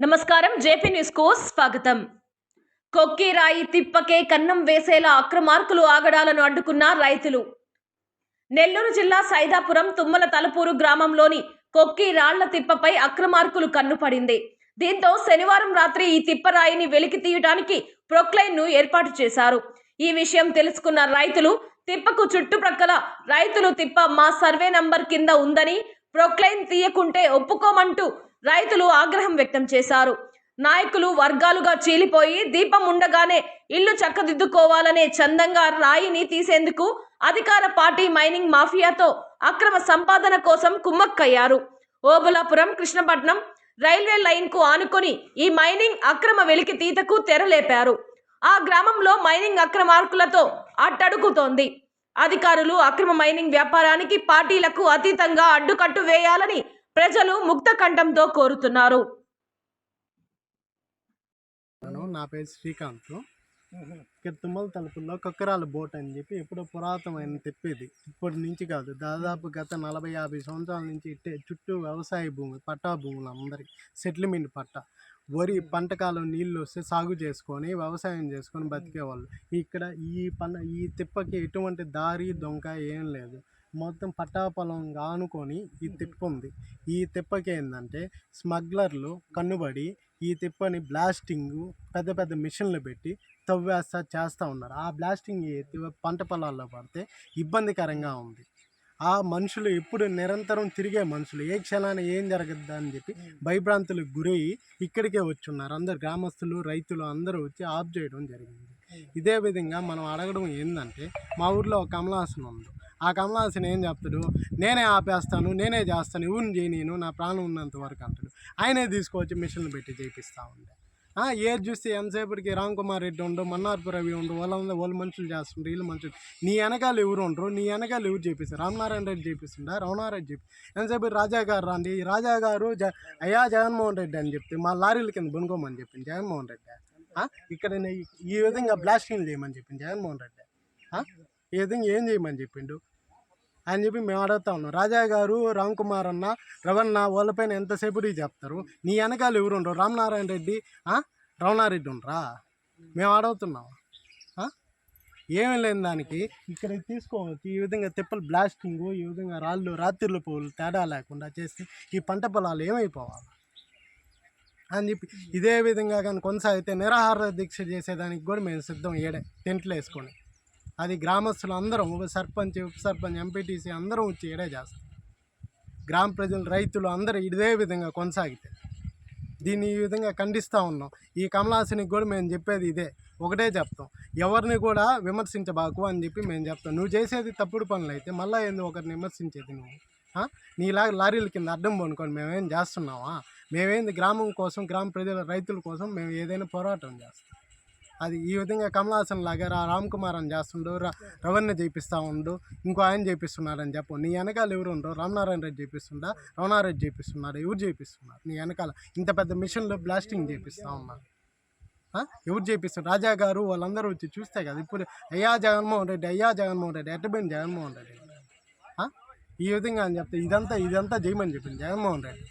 నమస్కారం జేపీ న్యూస్కు స్వాగతం. కొక్కి రాయి తిప్పకే కన్నం వేసేలా అక్రమార్కులు ఆగడాలను అడ్డుకున్న రైతులు. నెల్లూరు జిల్లా సైదాపురం తుమ్మల తలపూరు గ్రామంలోని కొక్కి రాళ్ళ తిప్పపై అక్రమార్కులు కన్నుపడింది దీంతో శనివారం రాత్రి ఈ తిప్పరాయిని వెలికి తీయడానికి ప్రొక్లైన్ను ఏర్పాటు చేశారు. ఈ విషయం తెలుసుకున్న రైతులు తిప్పకు చుట్టుప్రక్కల రైతులు తిప్ప మా సర్వే నంబర్ కింద ఉందని ప్రొక్లైన్ తీయకుంటే ఒప్పుకోమంటూ రైతులు ఆగ్రహం వ్యక్తం చేశారు. నాయకులు వర్గాలుగా చీలిపోయి దీపం ఉండగానే ఇల్లు చక్కదిద్దుకోవాలనే చందంగా రాయిని తీసేందుకు అధికార పార్టీ మైనింగ్ మాఫియాతో అక్రమ సంపాదన కోసం కుమ్మక్కయ్యారు. ఓబులాపురం కృష్ణపట్నం రైల్వే లైన్కు ఆనుకొని ఈ మైనింగ్ అక్రమ వెలికి తీతకు తెరలేపారు. ఆ గ్రామంలో మైనింగ్ అక్రమార్కులతో అట్టడుగుతోంది. అధికారులు అక్రమ మైనింగ్ వ్యాపారానికి పార్టీలకు అతీతంగా అడ్డుకట్టు వేయాలని ప్రజలు ముక్త కంఠంతో కోరుతున్నారు. నా పేరు శ్రీకాంత్. ఇక్కడ తుమ్మల తలుపుల్లో కక్కరాల బోట్ అని చెప్పి ఎప్పుడో పురాతనమైన తెప్పేది. ఇప్పటి నుంచి కాదు దాదాపు గత నలభై యాభై సంవత్సరాల నుంచి ఇట్టే చుట్టూ వ్యవసాయ భూమి పట్టా భూములు అందరికి సెటిల్మెంట్ పట్ట. వరి పంటకాలం నీళ్ళు వస్తే సాగు చేసుకొని వ్యవసాయం చేసుకొని బతికేవాళ్ళు. ఇక్కడ ఈ పన్న ఈ తిప్పకి ఎటువంటి దారి దొంక ఏం లేదు. మొత్తం పట్టా ఆనుకొని ఈ తిప్ప ఉంది. ఈ తిప్పకి ఏంటంటే స్మగ్లర్లు కన్నుబడి ఈ తిప్పని బ్లాస్టింగ్ పెద్ద పెద్ద మిషన్లు పెట్టి తవ్వేస్తా చేస్తూ ఉన్నారు. ఆ బ్లాస్టింగ్ పంట పొలాల్లో పడితే ఇబ్బందికరంగా ఉంది. ఆ మనుషులు ఎప్పుడు నిరంతరం తిరిగే మనుషులు ఏ క్షణాన ఏం జరగద్దా అని చెప్పి భయభ్రాంతులకు గురయ్యి ఇక్కడికే వచ్చున్నారు. అందరు గ్రామస్తులు రైతులు అందరూ వచ్చి ఆఫ్ చేయడం జరిగింది. ఇదే విధంగా మనం అడగడం ఏంటంటే మా ఊర్లో ఒక కమలాసన్ ఉంది. ఆ కమలాసన్ ఏం చెప్తాడు? నేనే ఆపేస్తాను నేనే చేస్తాను ఎవరిని చేయనీను నా ప్రాణం ఉన్నంత వరకు అంటాడు. ఆయనే తీసుకొచ్చి మిషన్లు పెట్టి చేపిస్తూ ఉండే. ఏది చూస్తే ఎంతసేపటికి రామ్ కుమార్ రెడ్డి ఉండు మన్నార్పు రవి ఉండు వాళ్ళ వాళ్ళు మనుషులు చేస్తుండ్రు వీళ్ళు మనుషులు. నీ వెనకాల ఎవరు ఉండరు? నీ వెనకాల ఎవరు చేపిస్తారు? రామనారాయణ రెడ్డి చేపిస్తుండ? రమణారెడ్డి చెప్పి. ఎంతసేపు రాజా గారు రాండి? రాజా గారు జ అయ్యా జగన్మోహన్ రెడ్డి అని చెప్తే మా లారీల కింద బునుకోమని చెప్పింది జగన్మోహన్ రెడ్డి. ఇక్కడ ఈ విధంగా బ్లాస్టింగ్ చేయమని చెప్పింది జగన్మోహన్ రెడ్డి. ఆ, ఈ విధంగా ఏం చేయమని చెప్పిండు? అని చెప్పి మేము అడుగుతా ఉన్నాం. రాజా గారు రామ్ కుమార్ అన్న రవణ వాళ్ళపైన ఎంతసేపు చెప్తారు నీ వెనకాల ఎవరు రామనారాయణ రెడ్డి ఆ? రమణారెడ్డి ఉండరా? మేము అడుగుతున్నాం. ఏమీ లేని దానికి ఇక్కడ తీసుకోవచ్చు. ఈ విధంగా తిప్పలు బ్లాస్టింగ్ ఈ విధంగా రాళ్ళు రాత్రిళ్ళు పువ్వులు తేడా లేకుండా చేస్తే ఈ పంట పొలాలు ఏమైపోవాలి? అని చెప్పి ఇదే విధంగా కానీ కొనసాగితే నిరాహార దీక్ష చేసేదానికి కూడా మేము సిద్ధం. ఏడే టెంట్లు వేసుకొని. అది గ్రామస్తులు అందరం ఉప సర్పంచ్ ఉప సర్పంచ్ ఎంపీటీసీ అందరం వచ్చి ఏడే చేస్తాం. గ్రామ ప్రజలు రైతులు అందరూ ఇదే విధంగా కొనసాగితే. దీన్ని ఈ విధంగా ఖండిస్తూ ఉన్నాం. ఈ కమలాసనికి కూడా మేము చెప్పేది ఇదే. ఒకటే చెప్తాం. ఎవరిని కూడా విమర్శించబాకు అని చెప్పి మేము చెప్తాం. నువ్వు చేసేది తప్పుడు పనులు అయితే మళ్ళీ ఏంది ఒకరిని విమర్శించేది నువ్వు? ఆ? లారీల కింద అడ్డం పనుకొని మేమేం చేస్తున్నావా? మేమేంది గ్రామం కోసం గ్రామ ప్రజల రైతుల కోసం మేము ఏదైనా పోరాటం చేస్తాం. అది ఈ విధంగా కమలాసన్ లాగా రా రామ్ కుమార్ అని చేస్తుండు రా రవణ చేపిస్తూ ఉండు ఇంకో ఆయన చేపిస్తున్నారని చెప్పు. నీ వెనకాల ఎవరు ఉండరు? రామనారాయణ రెడ్డి చేపిస్తుండా రమణారెడ్డి చేపిస్తున్నాడు ఎవరు చేపిస్తున్నారు నీ వెనకాల. ఇంత పెద్ద మిషన్లో బ్లాస్టింగ్ చేపిస్తూ ఉన్నారు. ఎవరు చేపిస్తారు రాజా గారు వాళ్ళందరూ వచ్చి చూస్తే కదా ఇప్పుడు అయ్యా జగన్మోహన్ రెడ్డి అయ్యా జగన్మోహన్ రెడ్డి ఎట్టబోయింది జగన్మోహన్ రెడ్డి. ఈ విధంగా అని చెప్తే ఇదంతా ఇదంతా చేయమని చెప్పింది జగన్మోహన్ రెడ్డి.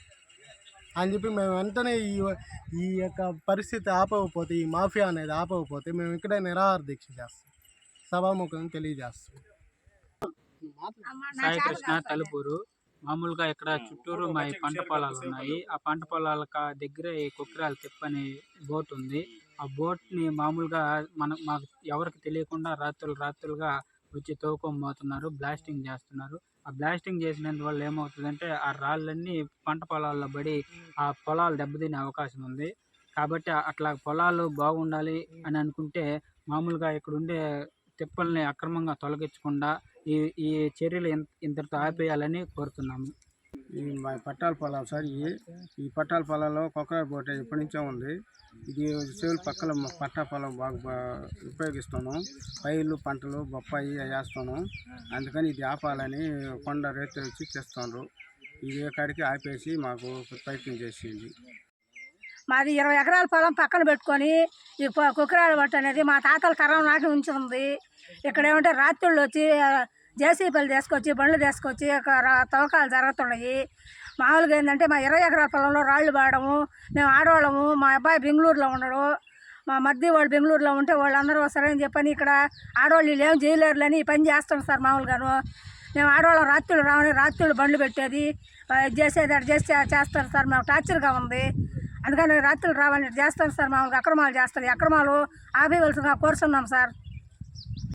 అని చెప్పి మేము వెంటనే ఈ ఈ యొక్క పరిస్థితి ఆపకపోతే ఈ మాఫియా అనేది ఆపకపోతే మేము ఇక్కడే నిరాహార దీక్ష చేస్తాం. సభాముఖం తెలియజేస్తాం. సాయి కృష్ణ తలుపూరు. మామూలుగా ఇక్కడ చుట్టూరు మా పంట పొలాలు ఉన్నాయి. ఆ పంట పొలాల దగ్గర ఈ కుక్కిరాల తిప్ప అనే బోట్ ఉంది. ఆ బోట్ని మామూలుగా మన మాకు ఎవరికి తెలియకుండా రాత్రులు రాత్రులుగా వచ్చి తోవుకోబోతున్నారు బ్లాస్టింగ్ చేస్తున్నారు. ఆ బ్లాస్టింగ్ చేసినందువల్ల ఏమవుతుందంటే ఆ రాళ్ళన్నీ పంట పొలాల్లో పడి ఆ పొలాలు దెబ్బతినే అవకాశం ఉంది. కాబట్టి అట్లా పొలాలు బాగుండాలి అని అనుకుంటే మామూలుగా ఇక్కడ ఉండే తిప్పల్ని అక్రమంగా తొలగించకుండా ఈ ఈ చర్యలు ఇంత ఇంతటితో ఆపేయాలని కోరుతున్నాము. ఈ మా పట్టాల పొలం సార్ ఇవి ఈ పట్టాల పొలంలో కొక్కర బోట ఎప్పటి నుంచో ఉంది. ఇది చెవులు పక్కల మా పట్టా పొలం బాగా ఉపయోగిస్తాను ఉపయోగిస్తున్నాం. పైర్లు పంటలు బొప్పాయి అవి వేస్తున్నాం. అందుకని ఇది ఆపాలని కొండ రైతులు వచ్చి తెస్తున్నారు ఇది కాడికి ఆపేసి మాకు ప్రయత్నం చేసింది. మాది ఇరవై ఎకరాల పొలం పక్కన పెట్టుకొని ఈ కుక్కరాలు బట్ట అనేది మా తాతల తరం నాటి ఉంచి ఉంది ఇక్కడ ఏమంటే రాత్రుళ్ళు వచ్చి జేసీపీలు తీసుకొచ్చి బండ్లు తీసుకొచ్చి ఒక తవ్వకాలు జరుగుతున్నాయి. మామూలుగా ఏంటంటే మా ఇరవై ఎకరాల పొలంలో రాళ్ళు పాడము మేము ఆడవాళ్ళము మా అబ్బాయి బెంగళూరులో ఉండడు మా మధ్య వాళ్ళు బెంగళూరులో ఉంటే వాళ్ళందరూ సరైన చెప్పని ఇక్కడ ఆడవాళ్ళు వీళ్ళు ఏం చేయలేరులని పని చేస్తాం సార్ మామూలుగాను. మేము ఆడవాళ్ళం రాత్రులు రావని రాత్రులు బండ్లు పెట్టేది చేసేది అటు చేస్తే చేస్తారు సార్ మేము టార్చర్గా ఉంది. అందుకని రాత్రులు రావాలని చేస్తాం సార్ మామూలుగా అక్రమాలు చేస్తారు. అక్రమాలు ఆపేయవలసిందిగా కోరుతున్నాం సార్.